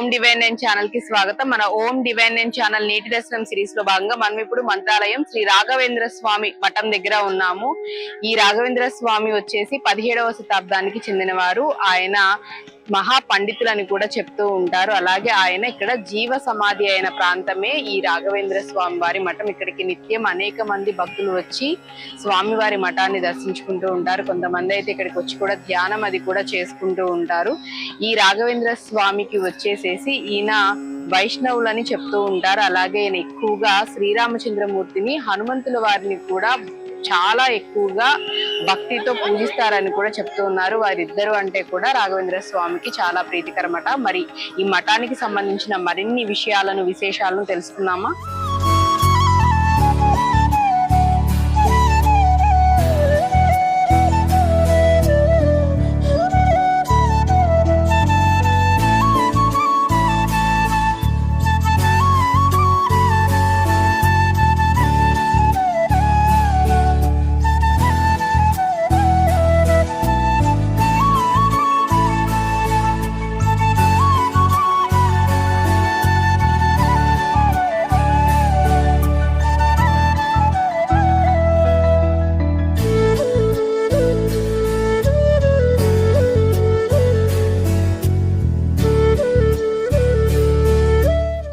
ఓం divine nine ఛానల్కి స్వాగతం. మన ఓం డివైన్ నైన్ ఛానల్ నీటి దర్శనం సిరీస్లో భాగంగా మనం ఇప్పుడు మంత్రాలయం శ్రీ రాఘవేంద్ర స్వామి మఠం దగ్గర ఉన్నాము. ఈ రాఘవేంద్ర స్వామి వచ్చేసి పదిహేడవ శతాబ్దానికి చెందినవారు. ఆయన మహా పండితులని కూడా చెప్తూ ఉంటారు. అలాగే ఆయన ఇక్కడ జీవ సమాధి అయిన ప్రాంతమే ఈ రాఘవేంద్ర స్వామి వారి మఠం. ఇక్కడికి నిత్యం అనేక మంది భక్తులు వచ్చి స్వామివారి మఠాన్ని దర్శించుకుంటూ ఉంటారు. కొంతమంది అయితే ఇక్కడికి వచ్చి కూడా ధ్యానం అది కూడా చేసుకుంటూ ఉంటారు. ఈ రాఘవేంద్ర స్వామికి వచ్చేసేసి ఈయన వైష్ణవులని చెప్తూ ఉంటారు. అలాగే ఈయన ఎక్కువగా శ్రీరామచంద్రమూర్తిని హనుమంతుల వారిని కూడా చాలా ఎక్కువగా భక్తితో పూజిస్తారని కూడా చెప్తూ ఉన్నారు. వారిద్దరు అంటే కూడా రాఘవేంద్ర స్వామికి చాలా ప్రీతికరమట. మరి ఈ మఠానికి సంబంధించిన మరిన్ని విషయాలను విశేషాలను తెలుసుకుందామా?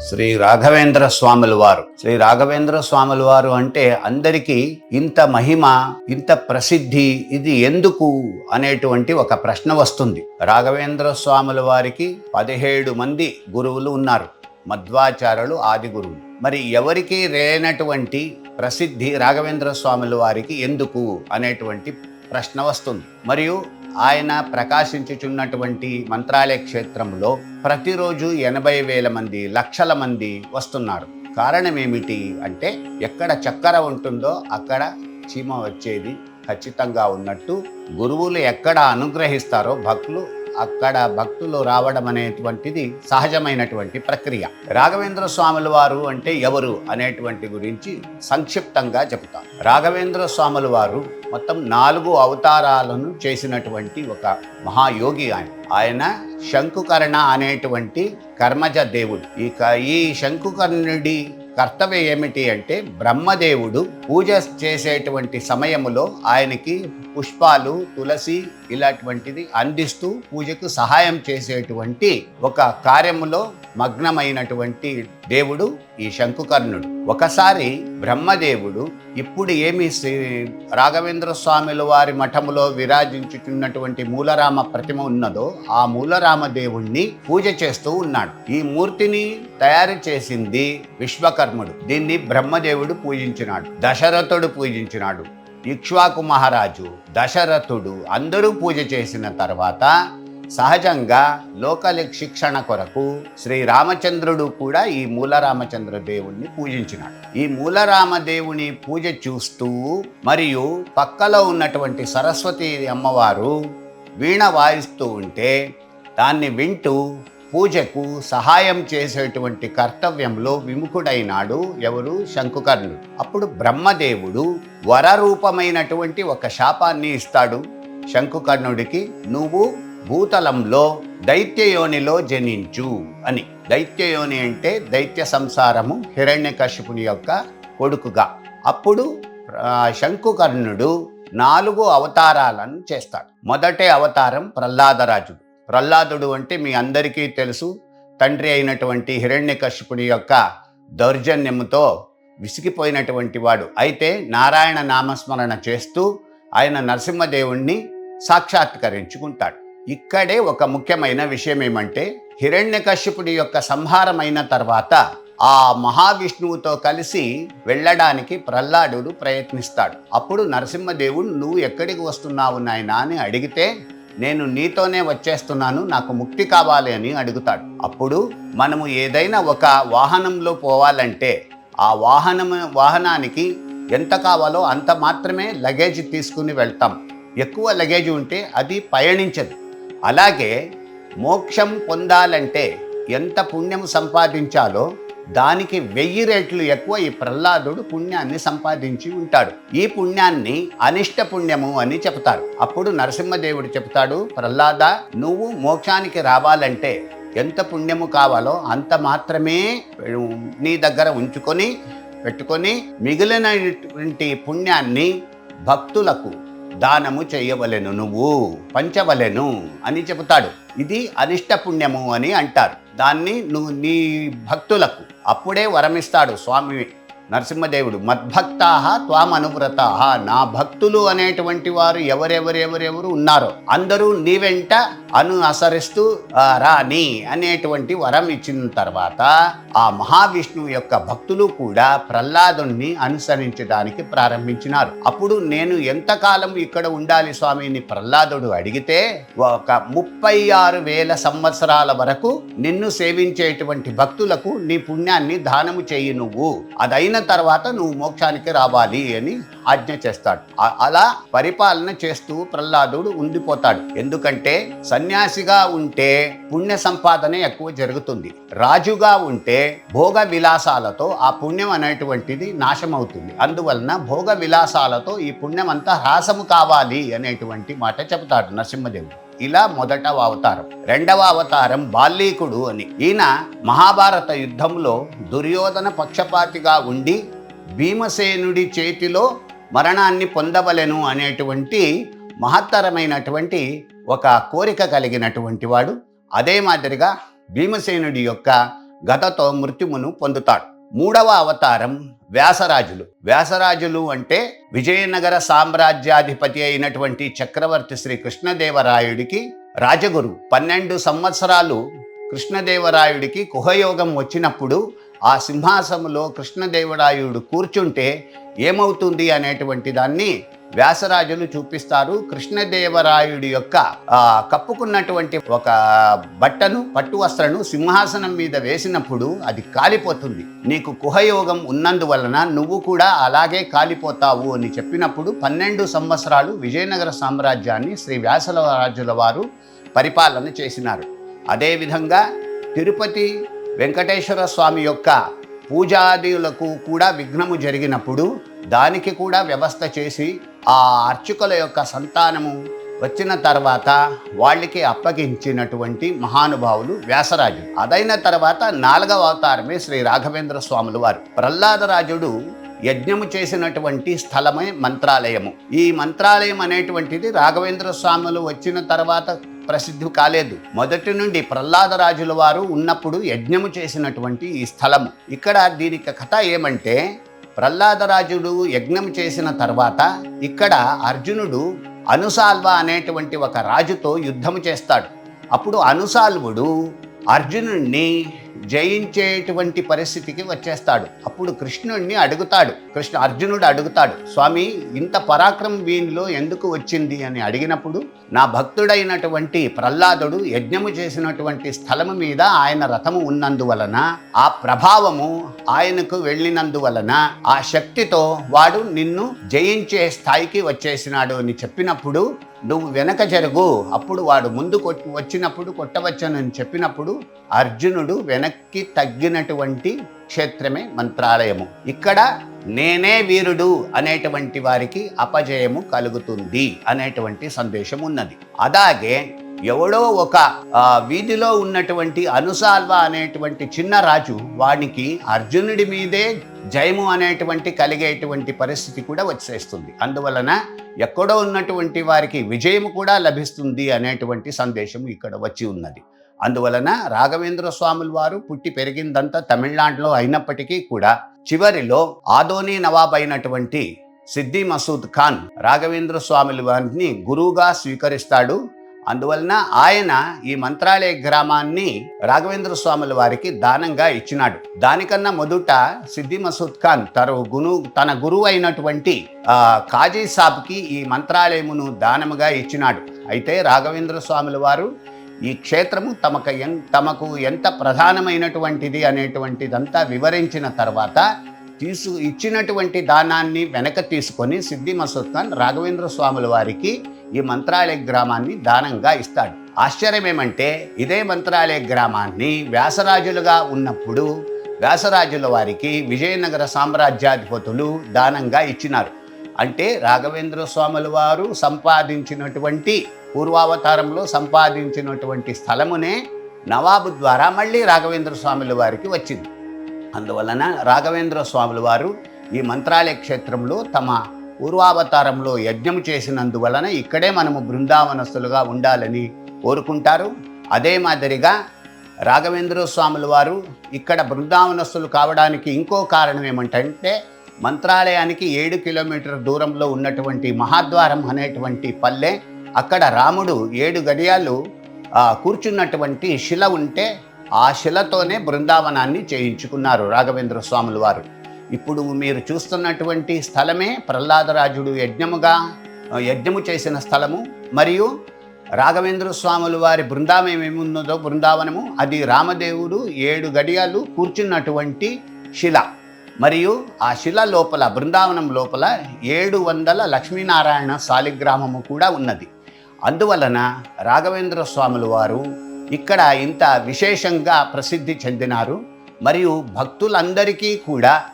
శ్రీ రాఘవేంద్ర స్వాముల వారు. శ్రీ రాఘవేంద్ర స్వాముల వారు అంటే అందరికీ ఇంత మహిమ ఇంత ప్రసిద్ధి ఇది ఎందుకు అనేటువంటి ఒక ప్రశ్న వస్తుంది. రాఘవేంద్ర స్వాముల వారికి పదిహేడు మంది గురువులు ఉన్నారు. మధ్వాచార్యులు ఆది గురువులు. మరి ఎవరికి లేనటువంటి ప్రసిద్ధి రాఘవేంద్ర స్వాముల వారికి ఎందుకు అనేటువంటి ప్రశ్న వస్తుంది. మరియు ఆయన ప్రకాశించుచున్నటువంటి మంత్రాలయ క్షేత్రంలో ప్రతిరోజు ఎనభై వేల మంది లక్షల మంది వస్తున్నారు. కారణం ఏమిటి అంటే ఎక్కడ చక్కెర ఉంటుందో అక్కడ చీమ వచ్చేది ఖచ్చితంగా ఉన్నట్టు గురువులు ఎక్కడ అనుగ్రహిస్తారో భక్తులు అక్కడ భక్తులు రావడం అనేటువంటిది సహజమైనటువంటి ప్రక్రియ. రాఘవేంద్ర స్వాముల వారు అంటే ఎవరు అనేటువంటి గురించి సంక్షిప్తంగా చెబుతాం. రాఘవేంద్ర స్వాముల వారు మొత్తం నాలుగు అవతారాలను చేసినటువంటి ఒక మహాయోగి ఆయన. ఆయన శంకుకర్ణ అనేటువంటి కర్మజ దేవుడు. ఈ క- ఈ శంకుకర్ణుడి కర్తవ్యం ఏమిటి అంటే బ్రహ్మదేవుడు పూజ చేసేటువంటి సమయములో ఆయనకి పుష్పాలు తులసి ఇలాంటివంటిది అందిస్తూ పూజకు సహాయం చేసేటువంటి ఒక కార్యములో మగ్నమైనటువంటి దేవుడు ఈ శంకుకర్ణుడు. ఒకసారి బ్రహ్మదేవుడు ఇప్పుడు ఏమి శ్రీ- రాఘవేంద్ర స్వామిల వారి మఠములో విరాజించుచున్నటువంటి మూలరామ ప్రతిమ ఉన్నదో ఆ మూలరామ దేవుణ్ణి పూజ చేస్తూ ఉన్నాడు. ఈ మూర్తిని తయారు చేసింది విశ్వకర్ముడు. దీన్ని బ్రహ్మదేవుడు పూజించినాడు. దశరథుడు పూజించినాడు. ఇక్ష్వాకు మహారాజు దశరథుడు అందరూ పూజ చేసిన తర్వాత సహజంగా లోకలి శిక్షణ కొరకు శ్రీ రామచంద్రుడు కూడా ఈ మూలరామచంద్ర దేవుణ్ణి పూజించినాడు. ఈ మూలరామ దేవుని పూజ చూస్తూ మరియు పక్కలో ఉన్నటువంటి సరస్వతి అమ్మవారు వీణ వాయిస్తూ ఉంటే దాన్ని వింటూ పూజకు సహాయం చేసేటువంటి కర్తవ్యంలో విముఖుడైనాడు ఎవరు? శంకుకర్ణుడు. అప్పుడు బ్రహ్మదేవుడు వరరూపమైనటువంటి ఒక శాపాన్ని ఇస్తాడు శంకుకర్ణుడికి. నువ్వు భూతలంలో దైత్యయోనిలో జనించు అని. దైత్యయోని అంటే దైత్య సంసారము హిరణ్యకశిపుని యొక్క కొడుకుగా. అప్పుడు శంకుకర్ణుడు నాలుగు అవతారాలను చేస్తాడు. మొదటి అవతారం ప్రహ్లాదరాజుడు. ప్రహ్లాదుడు అంటే మీ అందరికీ తెలుసు తండ్రి అయినటువంటి హిరణ్యకశిపుని యొక్క దౌర్జన్యముతో విసిగిపోయినటువంటి వాడు. అయితే నారాయణ నామస్మరణ చేస్తూ ఆయన నరసింహదేవుణ్ణి సాక్షాత్కరించుకుంటాడు. ఇక్కడే ఒక ముఖ్యమైన విషయం ఏమంటే హిరణ్యకశ్యపుడి యొక్క సంహారమైన తర్వాత ఆ మహావిష్ణువుతో కలిసి వెళ్ళడానికి ప్రహ్లాదుడు ప్రయత్నిస్తాడు. అప్పుడు నరసింహదేవుడు నువ్వు ఎక్కడికి వస్తున్నావు నాయన? అని అడిగితే నేను నీతోనే వచ్చేస్తున్నాను నాకు ముక్తి కావాలి అని అడుగుతాడు. అప్పుడు మనము ఏదైనా ఒక వాహనంలో పోవాలంటే ఆ వాహనం వాహనానికి ఎంత కావాలో అంత మాత్రమే లగేజ్ తీసుకుని వెళ్తాం. ఎక్కువ లగేజ్ ఉంటే అది పయనించదు. అలాగే మోక్షం పొందాలంటే ఎంత పుణ్యం సంపాదించాలో దానికి వెయ్యి రెట్లు ఎక్కువ ఈ ప్రహ్లాదుడు పుణ్యాన్ని సంపాదించి ఉంటాడు. ఈ పుణ్యాన్ని అనిష్ట పుణ్యము అని చెప్తారు అప్పుడు నరసింహదేవుడు చెప్తాడు ప్రహ్లాద నువ్వు మోక్షానికి రావాలంటే ఎంత పుణ్యము కావాలో అంత మాత్రమే నీ దగ్గర ఉంచుకొని పెట్టుకొని మిగిలినటువంటి పుణ్యాన్ని భక్తులకు దానము చేయవలెను నువ్వు పంచవలెను అని చెబుతాడు. ఇది అనిష్ట పుణ్యము అని అంటారు. దాన్ని నువ్వు నీ భక్తులకు అప్పుడే వరమిస్తాడు స్వామి నరసింహదేవుడు మద్భక్తాహ త్వామనువ్రతాహ. నా భక్తులు అనేటువంటి వారు ఎవరెవరెవరెవరు ఉన్నారో అందరూ నీ వెంట అను అసరిస్తూ ఆ, రాని అనేటువంటి వరం ఇచ్చిన తర్వాత ఆ మహావిష్ణువు యొక్క భక్తులు కూడా ప్రహ్లాదుని అనుసరించడానికి ప్రారంభించినారు. అప్పుడు నేను ఎంతకాలం ఇక్కడ ఉండాలి స్వామిని ప్రహ్లాదుడు అడిగితే ఒక ముప్పై ఆరు వేల సంవత్సరాల వరకు నిన్ను సేవించేటువంటి భక్తులకు నీ పుణ్యాన్ని దానము చేయి నువ్వు. అదైన తర్వాత నువ్వు మోక్షానికి రావాలి అని ఆజ్ఞ చేస్తాడు. అలా పరిపాలన చేస్తూ ప్రహ్లాదుడు ఉండిపోతాడు. ఎందుకంటే సన్యాసిగా ఉంటే పుణ్య సంపాదన ఎక్కువ జరుగుతుంది. రాజుగా ఉంటే భోగ విలాసాలతో ఆ పుణ్యం అనేటువంటిది నాశమవుతుంది. అందువలన భోగ విలాసాలతో ఈ పుణ్యం అంతా హ్రాసము కావాలి అనేటువంటి మాట చెబుతాడు నరసింహదేవుడు. ఇలా మొదటవ అవతారం. రెండవ అవతారం బాల్లీకుడు అని. ఈయన మహాభారత యుద్ధంలో దుర్యోధన పక్షపాతిగా ఉండి భీమసేనుడి చేతిలో మరణాన్ని పొందవలెను అనేటువంటి మహత్తరమైనటువంటి ఒక కోరిక కలిగినటువంటి వాడు. అదే మాదిరిగా భీమసేనుడి యొక్క గతతో మృత్యుమును పొందుతాడు. మూడవ అవతారం వ్యాసరాజులు. వ్యాసరాజులు అంటే విజయనగర సామ్రాజ్యాధిపతి అయినటువంటి చక్రవర్తి శ్రీ కృష్ణదేవరాయుడికి రాజగురు. పన్నెండు సంవత్సరాలు కృష్ణదేవరాయుడికి కుహయోగం వచ్చినప్పుడు ఆ సింహాసనంలో కృష్ణదేవరాయుడు కూర్చుంటే ఏమవుతుంది అనేటువంటి దాన్ని వ్యాసరాజులు చూపిస్తారు. కృష్ణదేవరాయుడి యొక్క కప్పుకున్నటువంటి ఒక బట్టను పట్టు వస్త్రను సింహాసనం మీద వేసినప్పుడు అది కాలిపోతుంది. నీకు కుహయోగం ఉన్నందువలన నువ్వు కూడా అలాగే కాలిపోతావు అని చెప్పినప్పుడు పన్నెండు సంవత్సరాలు విజయనగర సామ్రాజ్యాన్ని శ్రీ వ్యాసరాజుల వారు పరిపాలన చేసినారు. అదేవిధంగా తిరుపతి వెంకటేశ్వర స్వామి యొక్క పూజాదిలకు కూడా విఘ్నము జరిగినప్పుడు దానికి కూడా వ్యవస్థ చేసి ఆ అర్చకుల యొక్క సంతానము వచ్చిన తర్వాత వాళ్ళకి అప్పగించినటువంటి మహానుభావులు వ్యాసరాజు. అదైన తర్వాత నాలుగవ అవతారమే శ్రీ రాఘవేంద్ర స్వాములు వారు. ప్రహ్లాదరాజుడు యజ్ఞము చేసినటువంటి స్థలమే మంత్రాలయము. ఈ మంత్రాలయం అనేటువంటిది రాఘవేంద్ర స్వాములు వచ్చిన తర్వాత ప్రసిద్ధి కాలేదు. మొదటి నుండి ప్రహ్లాదరాజుల వారు ఉన్నప్పుడు యజ్ఞము చేసినటువంటి ఈ స్థలము. ఇక్కడ దీనికి కథ ఏమంటే ప్రహ్లాదరాజుడు యజ్ఞం చేసిన తర్వాత ఇక్కడ అర్జునుడు అనుసాల్వ అనేటువంటి ఒక రాజుతో యుద్ధము చేస్తాడు. అప్పుడు అనుసాల్వుడు అర్జునుణ్ణి జయించేటువంటి పరిస్థితికి వచ్చేస్తాడు. అప్పుడు కృష్ణుణ్ణి అడుగుతాడు. కృష్ణ అర్జునుడు అడుగుతాడు స్వామి ఇంత పరాక్రమం వీనిలో ఎందుకు వచ్చింది? అని అడిగినప్పుడు నా భక్తుడైనటువంటి ప్రహ్లాదుడు యజ్ఞము చేసినటువంటి స్థలము మీద ఆయన రథము ఉన్నందువలన ఆ ప్రభావము ఆయనకు వెళ్ళినందువలన ఆ శక్తితో వాడు నిన్ను జయించే స్థాయికి వచ్చేసినాడు అని చెప్పినప్పుడు నువ్వు వెనక జరుగు. అప్పుడు వాడు ముందు కొట్టి వచ్చినప్పుడు కొట్టవచ్చనని చెప్పినప్పుడు అర్జునుడు వెనక్కి తగ్గినటువంటి క్షేత్రమే మంత్రాలయము. ఇక్కడ నేనే వీరుడు అనేటువంటి వారికి అపజయము కలుగుతుంది అనేటువంటి సందేశం ఉన్నది. అలాగే ఎవడో ఒక వీధిలో ఉన్నటువంటి అనుసాల్వ అనేటువంటి చిన్న రాజు వానికి అర్జునుడి మీదే జయము అనేటువంటి కలిగేటువంటి పరిస్థితి కూడా వచ్చేస్తుంది. అందువలన ఎక్కడో ఉన్నటువంటి వారికి విజయము కూడా లభిస్తుంది అనేటువంటి సందేశం ఇక్కడ వచ్చి ఉన్నది. అందువలన రాఘవేంద్ర స్వాముల వారు పుట్టి పెరిగిందంతా తమిళనాడులో అయినప్పటికీ కూడా చివరిలో ఆదోని నవాబ్ అయినటువంటి సిద్ది మసూద్ ఖాన్ రాఘవేంద్ర స్వాముల వారిని గురువుగా స్వీకరిస్తాడు. అందువలన ఆయన ఈ మంత్రాలయ గ్రామాన్ని రాఘవేంద్ర స్వాముల వారికి దానంగా ఇచ్చినాడు. దానికన్నా మొదట సిద్ది మసూద్ ఖాన్ తన గును తన గురువు అయినటువంటి కాజీ సాబ్కి ఈ మంత్రాలయమును దానముగా ఇచ్చినాడు. అయితే రాఘవేంద్ర స్వాముల వారు ఈ క్షేత్రము తమకు ఎన్ తమకు ఎంత ప్రధానమైనటువంటిది అనేటువంటిదంతా వివరించిన తర్వాత తీసు ఇచ్చినటువంటి దానాన్ని వెనక తీసుకొని సిద్ధి మసూద్ ఖాన్ రాఘవేంద్ర స్వాముల వారికి ఈ మంత్రాలయ గ్రామాన్ని దానంగా ఇస్తాడు. ఆశ్చర్యం ఏమంటే ఇదే మంత్రాలయ గ్రామాన్ని వ్యాసరాజులుగా ఉన్నప్పుడు వ్యాసరాజుల వారికి విజయనగర సామ్రాజ్యాధిపతులు దానంగా ఇచ్చినారు. అంటే రాఘవేంద్ర స్వాముల వారు సంపాదించినటువంటి పూర్వావతారంలో సంపాదించినటువంటి స్థలమునే నవాబు ద్వారా మళ్ళీ రాఘవేంద్ర స్వాముల వారికి వచ్చింది. అందువలన రాఘవేంద్ర స్వాముల వారు ఈ మంత్రాలయ క్షేత్రంలో తమ పూర్వావతారంలో యజ్ఞం చేసినందువలన ఇక్కడే మనము బృందావనస్తులుగా ఉండాలని కోరుకుంటారు. అదే మాదిరిగా రాఘవేంద్ర స్వాముల వారు ఇక్కడ బృందావనస్తులు కావడానికి ఇంకో కారణం ఏమంటే మంత్రాలయానికి ఏడు కిలోమీటర్ దూరంలో ఉన్నటువంటి మహాద్వారం అనేటువంటి పల్లె అక్కడ రాముడు ఏడు గడియాలు కూర్చున్నటువంటి శిల ఉంటే ఆ శిలతోనే బృందావనాన్ని చేయించుకున్నారు రాఘవేంద్ర స్వాముల వారు. ఇప్పుడు మీరు చూస్తున్నటువంటి స్థలమే ప్రహ్లాదరాజుడు యజ్ఞముగా యజ్ఞము చేసిన స్థలము. మరియు రాఘవేంద్ర స్వాముల వారి బృందావనం ఏమున్నదో బృందావనము అది రామదేవుడు ఏడు గడియాలు కూర్చున్నటువంటి శిల. మరియు ఆ శిల లోపల బృందావనం లోపల ఏడు వందల లక్ష్మీనారాయణ శాలిగ్రామము కూడా ఉన్నది. అందువలన రాఘవేంద్ర స్వాముల వారు ఇక్కడ ఇంత విశేషంగా ప్రసిద్ధి చెందినారు. మరియు భక్తులందరికీ కూడా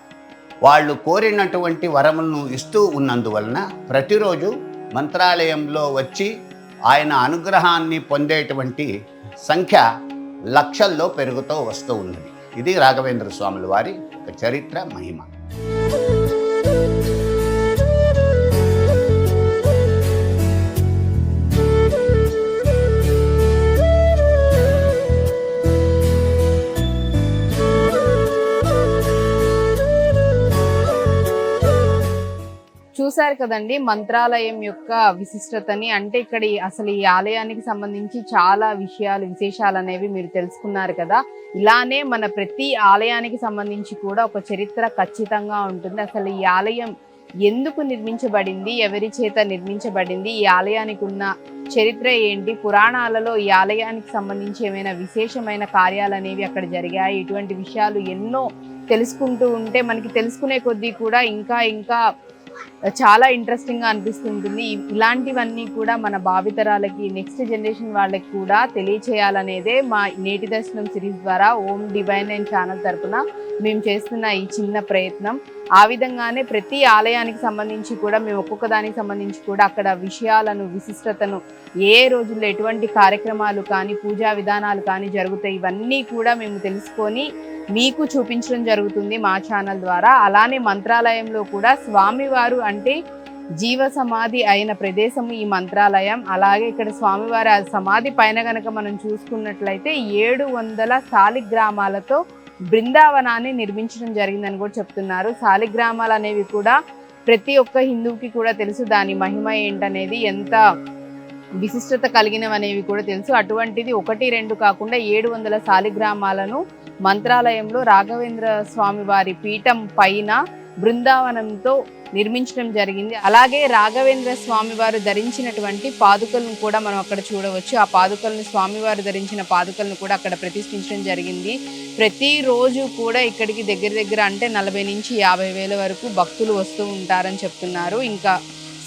వాళ్ళు కోరినటువంటి వరములను ఇస్తూ ఉన్నందువలన ప్రతిరోజు మంత్రాలయంలో వచ్చి ఆయన అనుగ్రహాన్ని పొందేటువంటి సంఖ్య లక్షల్లో పెరుగుతూ వస్తూ ఉన్నది. ఇది రాఘవేంద్ర స్వాముల వారి ఒక చరిత్ర మహిమ. చూశారు కదండి మంత్రాలయం యొక్క విశిష్టతని. అంటే ఇక్కడ ఈ- అసలు ఈ ఆలయానికి సంబంధించి చాలా విషయాలు విశేషాలు అనేవి మీరు తెలుసుకున్నారు కదా. ఇలానే మన ప్రతి ఆలయానికి సంబంధించి కూడా ఒక చరిత్ర ఖచ్చితంగా ఉంటుంది. అసలు ఈ ఆలయం ఎందుకు నిర్మించబడింది ఎవరి చేత నిర్మించబడింది ఈ ఆలయానికి ఉన్న చరిత్ర ఏంటి పురాణాలలో ఈ ఆలయానికి సంబంధించి ఏమైనా విశేషమైన కార్యాలు అనేవి అక్కడ జరిగాయి ఇటువంటి విషయాలు ఎన్నో తెలుసుకుంటూ ఉంటే మనకి తెలుసుకునే కొద్దీ కూడా ఇంకా ఇంకా చాలా ఇంట్రెస్టింగ్గా అనిపిస్తుంటుంది. ఇలాంటివన్నీ కూడా మన భావితరాలకి నెక్స్ట్ జనరేషన్ వాళ్ళకి కూడా తెలియచేయాలనేదే మా నేటి దర్శనం సిరీస్ ద్వారా ఓం డివైన్ అండ్ ఛానల్ తరపున మేము చేస్తున్న ఈ చిన్న ప్రయత్నం. ఆ విధంగానే ప్రతి ఆలయానికి సంబంధించి కూడా మేము ఒక్కొక్క దానికి సంబంధించి కూడా అక్కడ విషయాలను విశిష్టతను ఏ రోజుల్లో ఎటువంటి కార్యక్రమాలు కానీ పూజా విధానాలు కానీ జరుగుతాయి ఇవన్నీ కూడా మేము తెలుసుకొని మీకు చూపించడం జరుగుతుంది మా ఛానల్ ద్వారా. అలానే మంత్రాలయంలో కూడా స్వామివారు అంటే జీవ సమాధి అయిన ప్రదేశము ఈ మంత్రాలయం. అలాగే ఇక్కడ స్వామివారి ఆ సమాధి పైన గనక మనం చూసుకున్నట్లయితే ఏడు వందల శాలిగ్రామాలతో బృందావనాన్ని నిర్మించడం జరిగిందని కూడా చెప్తున్నారు. శాలిగ్రామాలు అనేవి కూడా ప్రతి ఒక్క హిందువుకి కూడా తెలుసు దాని మహిమ ఏంటనేది ఎంత విశిష్టత కలిగినవి అనేవి కూడా తెలుసు. అటువంటిది ఒకటి రెండు కాకుండా ఏడు వందల శాలిగ్రామాలను మంత్రాలయంలో రాఘవేంద్ర స్వామి వారి పీఠం పైన బృందావనంతో నిర్మించడం జరిగింది. అలాగే రాఘవేంద్ర స్వామి వారు ధరించినటువంటి పాదుకలను కూడా మనం అక్కడ చూడవచ్చు. ఆ పాదుకలను స్వామివారు ధరించిన పాదుకలను కూడా అక్కడ ప్రతిష్ఠించడం జరిగింది. ప్రతిరోజు కూడా ఇక్కడికి దగ్గర దగ్గర అంటే నలభై నుంచి యాభై వేల వరకు భక్తులు వస్తూ ఉంటారని చెప్తున్నారు. ఇంకా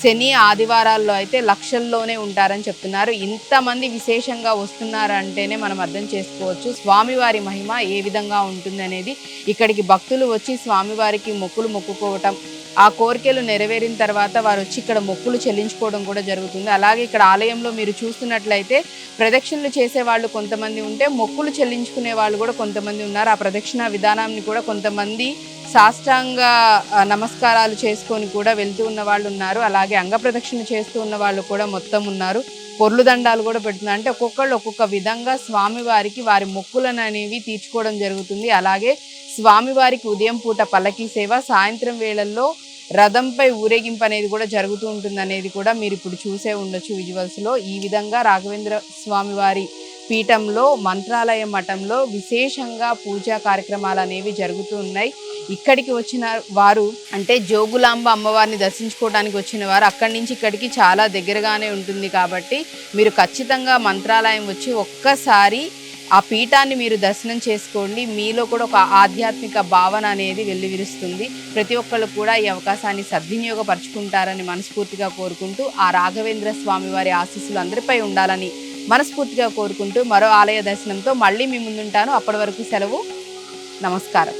శని ఆదివారాల్లో అయితే లక్షల్లోనే ఉంటారని చెప్తున్నారు. ఇంతమంది విశేషంగా వస్తున్నారంటేనే మనం అర్థం చేసుకోవచ్చు. స్వామివారి మహిమ ఏ విధంగా ఉంటుందనేది ఇక్కడికి భక్తులు వచ్చి స్వామివారికి మొక్కులు మొక్కుకోవటం ఆ కోరికలు నెరవేరిన తర్వాత వారు వచ్చి ఇక్కడ మొక్కులు చెల్లించుకోవడం కూడా జరుగుతుంది. అలాగే ఇక్కడ ఆలయంలో మీరు చూస్తున్నట్లయితే ప్రదక్షిణలు చేసే వాళ్ళు కొంతమంది ఉంటే మొక్కులు చెల్లించుకునే వాళ్ళు కూడా కొంతమంది ఉన్నారు. ఆ ప్రదక్షిణ విధానాన్ని కూడా కొంతమంది సాష్టాంగ నమస్కారాలు చేసుకొని కూడా వెళ్తూ ఉన్న వాళ్ళు ఉన్నారు. అలాగే అంగ ప్రదక్షిణ చేస్తూ ఉన్న వాళ్ళు కూడా మొత్తం ఉన్నారు. పొర్లు దండాలు కూడా పెడుతున్నారు. అంటే ఒక్కొక్కళ్ళు ఒక్కొక్క విధంగా స్వామివారికి వారి మొక్కులను అనేవి తీర్చుకోవడం జరుగుతుంది. అలాగే స్వామివారికి ఉదయం పూట పలకీ సేవ సాయంత్రం వేళల్లో రథంపై ఊరేగింపు అనేది కూడా జరుగుతూ ఉంటుంది అనేది కూడా మీరు ఇప్పుడు చూసే ఉండొచ్చు విజువల్స్లో. ఈ విధంగా రాఘవేంద్ర స్వామివారి పీఠంలో మంత్రాలయ మఠంలో విశేషంగా పూజా కార్యక్రమాలు అనేవి జరుగుతూ ఉన్నాయి. ఇక్కడికి వచ్చిన వారు అంటే జోగులాంబ అమ్మవారిని దర్శించుకోవడానికి వచ్చిన వారు అక్కడి నుంచి ఇక్కడికి చాలా దగ్గరగానే ఉంటుంది కాబట్టి మీరు ఖచ్చితంగా మంత్రాలయం వచ్చి ఒక్కసారి ఆ పీఠాన్ని మీరు దర్శనం చేసుకోండి. మీలో కూడా ఒక ఆధ్యాత్మిక భావన అనేది వెల్లివిరుస్తుంది. ప్రతి ఒక్కళ్ళు కూడా ఈ అవకాశాన్ని సద్వినియోగపరుచుకుంటారని మనస్ఫూర్తిగా కోరుకుంటూ ఆ రాఘవేంద్ర స్వామి వారి ఆశీస్సులు అందరిపై ఉండాలని మనస్ఫూర్తిగా కోరుకుంటూ మరో ఆలయ దర్శనంతో మళ్ళీ మీ ముందుంటాను. అప్పటి వరకు సెలవు. నమస్కారం.